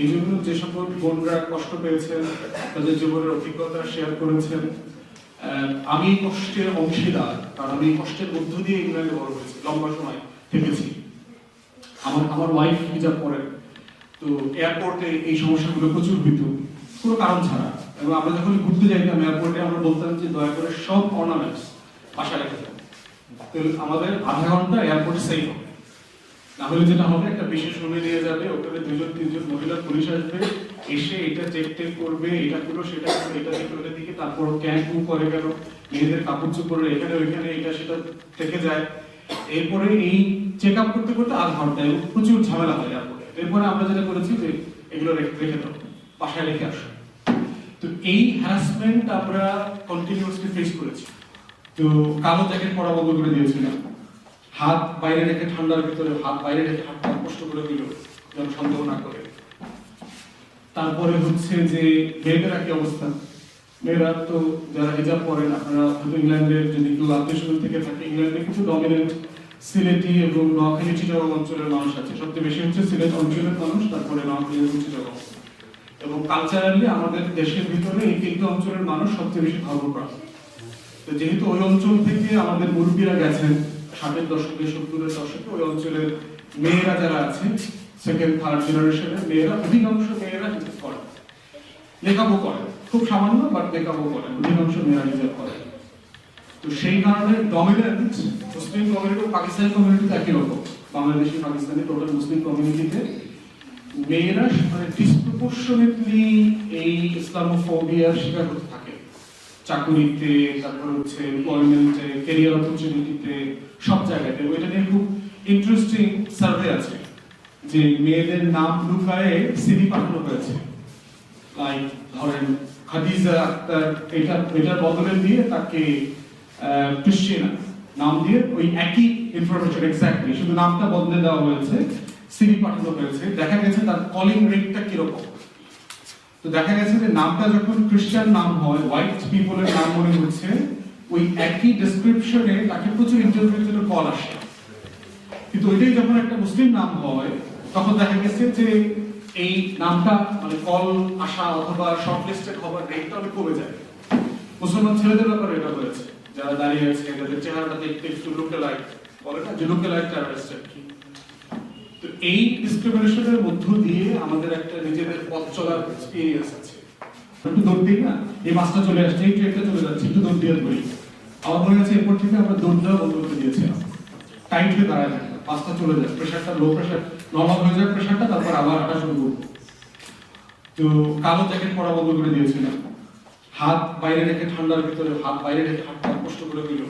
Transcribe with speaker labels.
Speaker 1: এই জন্য যে সকল বোনরা কষ্ট পেয়েছেন, তাদের জীবনের অভিজ্ঞতা শেয়ার করেছেন আমি কষ্টের অংশীদার, কারণ আমি কষ্টের মধ্য দিয়ে ইংল্যান্ডে বড় হয়েছি, লম্বা সময় থেকেছি। আমার আমার ওয়াইফ হিজাব পরেন তো এয়ারপোর্টে এই সমস্যাগুলো প্রচুর হইত, কোনো কারণ ছাড়া। এবং আমরা যখন ঘুরতে যাইতাম এয়ারপোর্টে আমরা বলতাম যে দয়া করে সব অর্নামেন্টস বাসায় রেখে দেন আমাদের আধা ঘণ্টা এয়ারপোর্টে সেভ হবে। না হলে যেটা হবে, একটা বিশেষ রুমে নিয়ে যাবে, ওখানে দুজন, তিনজন মহিলা পুলিশ আসবে, এসে এটা চেক টেক করবে, এটা করল সেটা করল এটা দেখল এটা দিকে তারপর ক্যাম্প করে গেল মেয়েদের কাপড় চোপড় এখানে, ওইখানে, এটা সেটা থেকে যায়। এরপরে এই চেক আপ করতে করতে আধ ঘণ্টা এবং প্রচুর ঝামেলা হয় এয়ারপোর্টে এরপরে আমরা যেটা করেছি যে, এগুলো রেখে দাও, বাসায় রেখে আসো। তো এই হ্যারাসমেন্ট আমরা কন্টিনিউয়াসলি ফেস করেছি। তো কালো জ্যাকেট পরা বন্ধ করে দিয়েছিলাম। হাত বাইরে রেখে ঠান্ডার ভিতরে, হাত বাইরে রেখে হাতটা কষ্ট করে দিল, যেন সন্দেহ না করে। তারপরে হচ্ছে যে মেয়েদের কি অবস্থা? মেয়েরা তো যারা হিজাব পরেন, আপনারা হয়তো ইংল্যান্ডের যদি কেউ আত্মীয় থেকে থাকে, ইংল্যান্ডে কিছু ডমিনেন্ট সিলেটি এবং নোয়াখালী চিটাগং অঞ্চলের মানুষ আছে। সবচেয়ে বেশি হচ্ছে সিলেট অঞ্চলের মানুষ, তারপরে নোয়াখালী এবং চিটাগং। এবং কালচারালি আমাদের দেশের ভিতরে এই তিনটে অঞ্চলের মানুষ সবচেয়ে বেশি ধর্মপ্রাণ। তো যেহেতু ওই অঞ্চল থেকে আমাদের মুরব্বীরা গেছেন, ষাটের দশকে, সত্তরের দশকে, ওই অঞ্চলের মেয়েরা যারা আছে সেকেন্ড থার্ড জেনারেশনের মেয়েরা, অধিকাংশ মেয়েরা হিজাব করে। লেখাবো করে। খুব সামান্য বাট লেখাবো করে। অধিকাংশ মেয়েরা হিজাব করে। তো সেই কারণে dominant Muslim community Pakistani community একই রকম। বাংলাদেশি, পাকিস্তানি টোটাল মুসলিম কমিউনিটিতে মেয়েরা মানে ডিসপ্রপোর্শনেটলি এই ইসলামোফোবিয়ার শিকার হতে থাকে। চাকুরিতে, তারপর হচ্ছে এমপ্লয়মেন্টে কেরিয়ার অপরচুনিটিতে সব জায়গাতে। ওইটা নিয়ে খুব ইন্টারেস্টিং সার্ভে আছে। যে মেয়েদের নাম লুকায়ে সিভি পাঠানো হয়েছে। লাইক ধরেন, খাদিজা আক্তার, এটা এটার বদলে দিয়ে তাকে ক্রিশ্চিয়ানা নাম দিয়ে ওই একই ইনফরমেশন এক্স্যাক্টলি শুধু নামটা বদলে দেওয়া হয়েছে সিভি পাঠানো হয়েছে। দেখা গেছে তার কলিং রেটটা কীরকম? তো দেখা গেছে যে নামটা যখন খ্রিস্টান নাম হয় হোয়াইট পিপলের নাম মনে হচ্ছে, ওই একই ডেসক্রিপশনে তাকে প্রচুর ইন্টারভিউর জন্য কল আসে। কিন্তু ওইটাই যখন একটা মুসলিম নাম হয় তখন দেখা গেছে যে এই নামটা মানে কল আসা অথবা শর্ট লিস্টেড হওয়ার রেটটা অনেক কমে যায়। মুসলমান ছেলেদের ব্যাপারে এটা হয়েছে। যারা দাঁড়িয়ে আছে যাদের চেহারাটা দেখতে একটু লুকে লাইক বলে না যে লুকে লাইক তো এই ডিসক্রিমিনেশনের মধ্য দিয়ে আমাদের একটা নিজেদের পথ চলার এক্সপিরিয়েন্স আছে। একটু দৌড় দিই না এই মাছটা চলে আসছে, এই ট্রেনটা চলে যাচ্ছে, একটু দৌড় দিয়ে ধরি আমার মনে আছে এরপর থেকে আমরা দৌড় দেওয়া বন্ধ করে দিয়েছিলাম। টাইট হয়ে পাঁচটা চলে যায় প্রেশারটা লো প্রেশার নর্মাল হয়ে যায় প্রেশারটা তারপর আবার হাঁটা শুরু করব। তো কালো জ্যাকেট পরা বন্ধ করে দিয়েছিলাম। হাত বাইরে রেখে ঠান্ডার ভিতরে, হাত বাইরে রেখে হাতটা কষ্ট করে দিল।